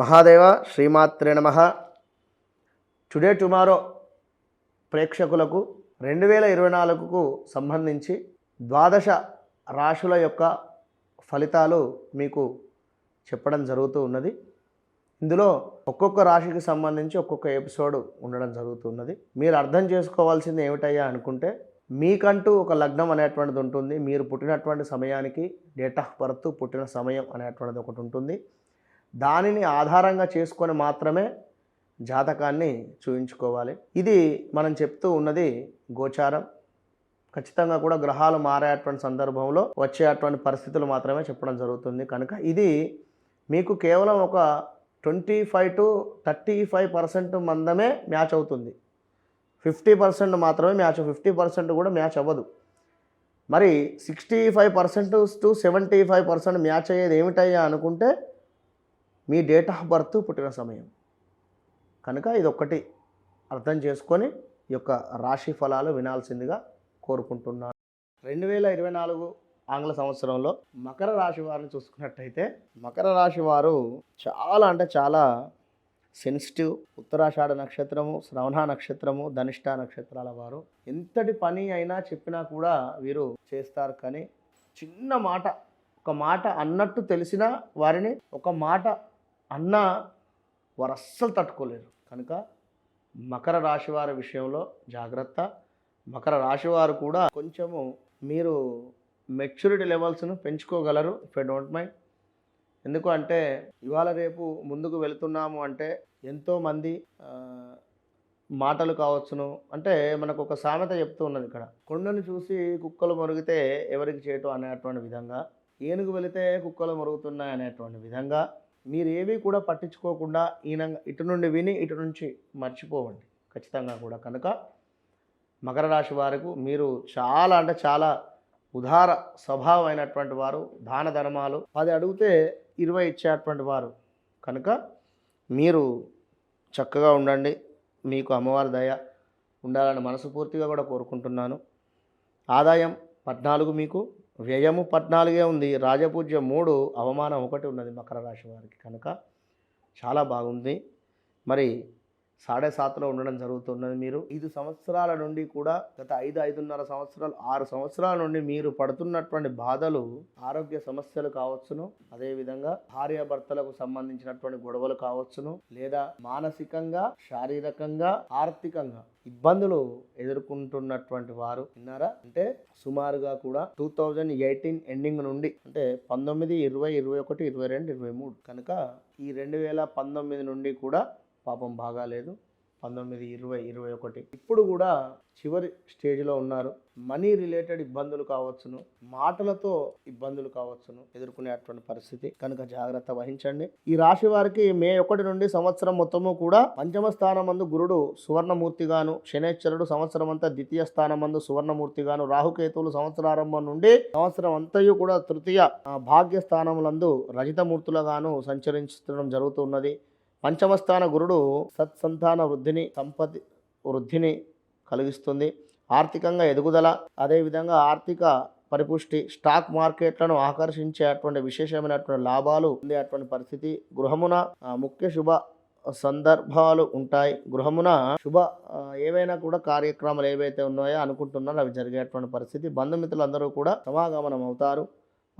మహాదేవ శ్రీమాత్రే నమ. Today tomorrow ప్రేక్షకులకు రెండు వేల ఇరవై నాలుగుకు సంబంధించి ద్వాదశ రాశుల యొక్క ఫలితాలు మీకు చెప్పడం జరుగుతూ ఉన్నది. ఇందులో ఒక్కొక్క రాశికి సంబంధించి ఒక్కొక్క ఎపిసోడ్ ఉండడం జరుగుతున్నది మీరు అర్థం చేసుకోవాల్సింది ఏమిటయ్యా అనుకుంటే మీకంటూ ఒక లగ్నం అనేటువంటిది ఉంటుంది. మీరు పుట్టినటువంటి సమయానికి డేట్ ఆఫ్ బర్త్ పుట్టిన సమయం అనేటువంటిది ఒకటి ఉంటుంది. దానిని ఆధారంగా చేసుకొని మాత్రమే జాతకాన్ని చూయించుకోవాలి. ఇది మనం చెప్తూ ఉన్నది గోచారం. ఖచ్చితంగా కూడా గ్రహాలు మారేటువంటి సందర్భంలో వచ్చేటువంటి పరిస్థితులు మాత్రమే చెప్పడం జరుగుతుంది. కనుక ఇది మీకు కేవలం ఒక twenty five to thirty five percent మందమే match అవుతుంది. ఫిఫ్టీ పర్సెంట్ మాత్రమే మ్యాచ్ ఫిఫ్టీ పర్సెంట్ కూడా మ్యాచ్ అవ్వదు. మరి sixty five percent to seventy five percent match అయ్యేది ఏమిటయ్యా అనుకుంటే మీ డేట్ ఆఫ్ బర్త్ పుట్టిన సమయం. కనుక ఇది ఒక్కటి అర్థం చేసుకొని ఈ యొక్క రాశి ఫలాలు వినాల్సిందిగా కోరుకుంటున్నాను. రెండు వేల ఇరవై నాలుగు ఆంగ్ల సంవత్సరంలో మకర రాశి వారిని చూసుకున్నట్టయితే మకర రాశి వారు చాలా అంటే చాలా సెన్సిటివ్ ఉత్తరాషాఢ నక్షత్రము శ్రవణ నక్షత్రము ధనిష్ట నక్షత్రాల వారు. ఎంతటి పని అయినా చెప్పినా కూడా వీరు చేస్తారు కానీ చిన్న మాట ఒక మాట అన్నట్టు తెలిసినా వారిని ఒక మాట అన్న వారు అస్సలు తట్టుకోలేరు. కనుక మకర రాశి వారి విషయంలో జాగ్రత్త. మకర రాశి వారు కూడా కొంచెము మీరు మెచ్యూరిటీ లెవెల్స్ను పెంచుకోగలరు ఇఫ్ ఐ డోంట్ మైండ్. ఎందుకు అంటే ఇవాళ రేపు ముందుకు వెళుతున్నాము అంటే ఎంతోమంది మాటలు కావచ్చును. అంటే మనకు ఒక సామెత చెప్తూ ఉన్నది ఇక్కడ. కొండను చూసి కుక్కలు మురిగితే ఎవరికి చేయటం అనేటువంటి విధంగా ఏనుగు వెళితే కుక్కలు మురుగుతున్నాయి అనేటువంటి విధంగా మీరు ఏవి కూడా పట్టించుకోకుండా ఈయన ఇటు నుండి విని ఇటు నుంచి మర్చిపోవండి. ఖచ్చితంగా కూడా. కనుక మకర రాశి వారికి మీరు చాలా అంటే చాలా ఉదార స్వభావం అయినటువంటి వారు దాన ధర్మాలు. పది అడిగితే ఇరవై ఇచ్చేటువంటి వారు. కనుక మీరు చక్కగా ఉండండి. మీకు అమ్మవారి దయ ఉండాలని మనస్ఫూర్తిగా కూడా కోరుకుంటున్నాను. ఆదాయం పద్నాలుగు మీకు వ్యయము పద్నాలుగే ఉంది. రాజపూజ్యం మూడు అవమానం ఒకటి ఉన్నది మకర రాశి వారికి. కనుక చాలా బాగుంది. మరి సాడే సాత్లో ఉండడం జరుగుతున్నది మీరు. ఐదు సంవత్సరాల నుండి కూడా గత ఐదు ఐదున్నర సంవత్సరాలు ఆరు సంవత్సరాల నుండి మీరు పడుతున్నటువంటి బాధలు ఆరోగ్య సమస్యలు కావచ్చును. అదేవిధంగా భార్యాభర్తలకు సంబంధించినటువంటి గొడవలు కావచ్చును. లేదా మానసికంగా శారీరకంగా ఆర్థికంగా ఇబ్బందులు ఎదుర్కొంటున్నటువంటి వారు విన్నారా అంటే సుమారుగా కూడా టూ థౌజండ్ ఎయిటీన్ ఎండింగ్ నుండి అంటే పంతొమ్మిది ఇరవై ఇరవై ఒకటి ఇరవై రెండు ఇరవై మూడు కనుక ఈ రెండు వేల పంతొమ్మిది నుండి కూడా పాపం బాగాలేదు పంతొమ్మిది ఇరవై ఇరవై ఒకటి. ఇప్పుడు కూడా చివరి స్టేజ్లో ఉన్నారు. మనీ రిలేటెడ్ ఇబ్బందులు కావచ్చును. మాటలతో ఇబ్బందులు కావచ్చును ఎదుర్కొనేటువంటి పరిస్థితి. కనుక జాగ్రత్త వహించండి. ఈ రాశి వారికి మే ఒకటి నుండి సంవత్సరం మొత్తము కూడా పంచమ స్థానమందు గురుడు సువర్ణమూర్తిగాను శనేశ్వరుడు సంవత్సరం అంతా ద్వితీయ స్థానమందు సువర్ణమూర్తిగాను రాహుకేతువులు సంవత్సరారంభం నుండి సంవత్సరం అంతయు కూడా తృతీయ భాగ్య స్థానములందు రజితమూర్తులుగాను సంచరించడం జరుగుతున్నది. పంచమస్థాన గురుడు సత్సంతాన వృద్ధిని సంపతి వృద్ధిని కలిగిస్తుంది. ఆర్థికంగా ఎదుగుదల అదేవిధంగా ఆర్థిక పరిపుష్టి స్టాక్ మార్కెట్లను ఆకర్షించేటువంటి విశేషమైనటువంటి లాభాలు ఉండేటువంటి పరిస్థితి. గృహమున ముఖ్య శుభ సందర్భాలు ఉంటాయి. గృహమున శుభ ఏవైనా కూడా కార్యక్రమాలు ఏవైతే ఉన్నాయో అనుకుంటున్నారో అవి జరిగేటువంటి పరిస్థితి. బంధుమిత్రులందరూ కూడా సమాగమనం అవుతారు.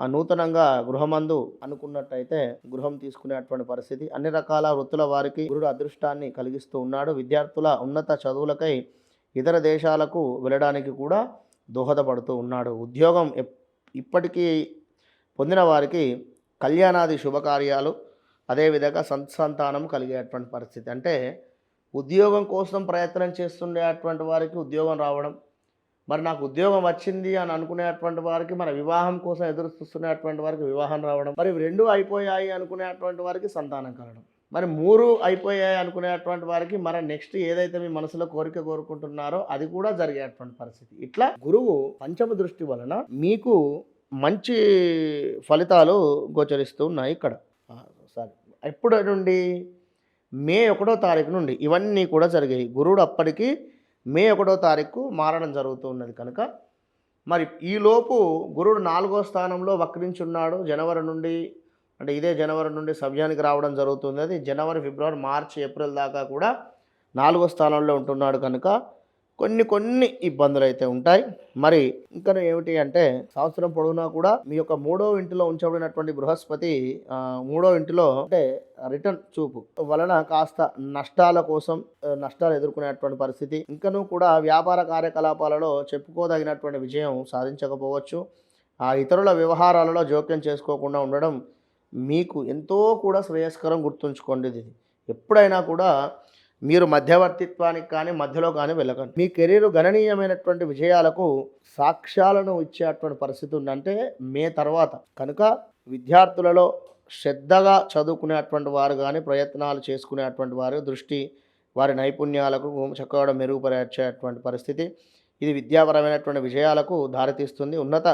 ఆ నూతనంగా గృహమందు అనుకున్నట్టయితే గృహం తీసుకునేటువంటి పరిస్థితి. అన్ని రకాల వృత్తుల వారికి గురుడు అదృష్టాన్ని కలిగిస్తూ ఉన్నాడు. విద్యార్థుల ఉన్నత చదువులకై ఇతర దేశాలకు వెళ్ళడానికి కూడా దోహదపడుతూ ఉన్నాడు. ఉద్యోగం ఎప్- ఇప్పటికీ పొందిన వారికి కళ్యాణాది శుభకార్యాలు అదేవిధంగా సంతానం కలిగేటువంటి పరిస్థితి. అంటే ఉద్యోగం కోసం ప్రయత్నం చేస్తుండేటువంటి వారికి ఉద్యోగం రావడం మరి నాకు ఉద్యోగం వచ్చింది అని అనుకునేటువంటి వారికి మన వివాహం కోసం ఎదురు చూస్తున్నటువంటి వారికి వివాహం రావడం మరి రెండు అయిపోయాయి అనుకునేటువంటి వారికి సంతానం కలగడం మరి మూడు అయిపోయాయి అనుకునేటువంటి వారికి మన నెక్స్ట్ ఏదైతే మీ మనసులో కోరిక కోరుకుంటున్నారో అది కూడా జరిగేటువంటి పరిస్థితి. ఇట్లా గురువు పంచమ దృష్టి వలన మీకు మంచి ఫలితాలు గోచరిస్తూ ఉన్నాయి ఇక్కడ. సారీ. ఎప్పుడు నుండి మే ఒకటో తారీఖు నుండి ఇవన్నీ కూడా జరిగాయి. గురుడు అప్పటికి మే ఒకటో తారీఖు మారడం జరుగుతూ ఉన్నది కనుక. మరి ఈలోపు గురుడు నాలుగో స్థానంలో వక్రించున్నాడు. జనవరి నుండి అంటే ఇదే జనవరి నుండి సవ్యానికి రావడం జరుగుతుంది అది జనవరి ఫిబ్రవరి మార్చి ఏప్రిల్ దాకా కూడా నాలుగో స్థానంలో ఉంటున్నాడు కనుక. కొన్ని కొన్ని ఇబ్బందులు అయితే ఉంటాయి. మరి ఇంకా ఏమిటి అంటే సంవత్సరం పొడవునా కూడా మీ యొక్క మూడో ఇంటిలో ఉంచబడినటువంటి బృహస్పతి మూడో ఇంటిలో అంటే రిటర్న్ చూపు వలన కాస్త నష్టాల కోసం నష్టాలు ఎదుర్కొనేటువంటి పరిస్థితి. ఇంకనూ కూడా వ్యాపార కార్యకలాపాలలో చెప్పుకోదగినటువంటి విజయం సాధించకపోవచ్చు. ఆ ఇతరుల వ్యవహారాలలో జోక్యం చేసుకోకుండా ఉండడం మీకు ఎంతో కూడా శ్రేయస్కరం గుర్తుంచుకోండి ఇది ఎప్పుడైనా కూడా మీరు మధ్యవర్తిత్వానికి కానీ మధ్యలో కానీ వెళ్ళకండి. మీ కెరీర్ గణనీయమైనటువంటి విజయాలకు సాక్ష్యాలను ఇచ్చేటువంటి పరిస్థితి ఉందంటే మే తర్వాత. కనుక విద్యార్థులలో శ్రద్ధగా చదువుకునేటువంటి వారు కానీ ప్రయత్నాలు చేసుకునేటువంటి వారు దృష్టి వారి నైపుణ్యాలకు చక్కగా మెరుగుపరిచేటువంటి పరిస్థితి. ఇది విద్యాపరమైనటువంటి విజయాలకు దారితీస్తుంది. ఉన్నత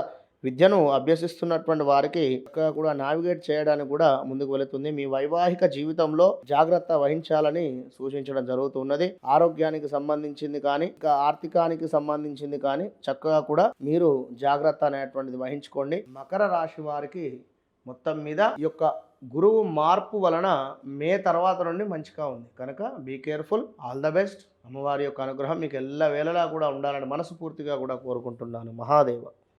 విద్యను అభ్యసిస్తున్నటువంటి వారికి చక్కగా కూడా నావిగేట్ చేయడానికి కూడా ముందుకు వెళుతుంది. మీ వైవాహిక జీవితంలో జాగ్రత్త వహించాలని సూచించడం జరుగుతున్నది. ఆరోగ్యానికి సంబంధించింది కానీ ఇంకా ఆర్థికానికి సంబంధించింది కానీ చక్కగా కూడా మీరు జాగ్రత్త అనేటువంటిది వహించుకోండి. మకర రాశి వారికి మొత్తం మీద ఈ యొక్క గురువు మార్పు వలన మే తర్వాత నుండి మంచిగా ఉంది. కనుక be careful all the best అమ్మవారి యొక్క అనుగ్రహం మీకు ఎల్ల వేళలా కూడా ఉండాలని మనస్ఫూర్తిగా కూడా కోరుకుంటున్నాను. మహాదేవ.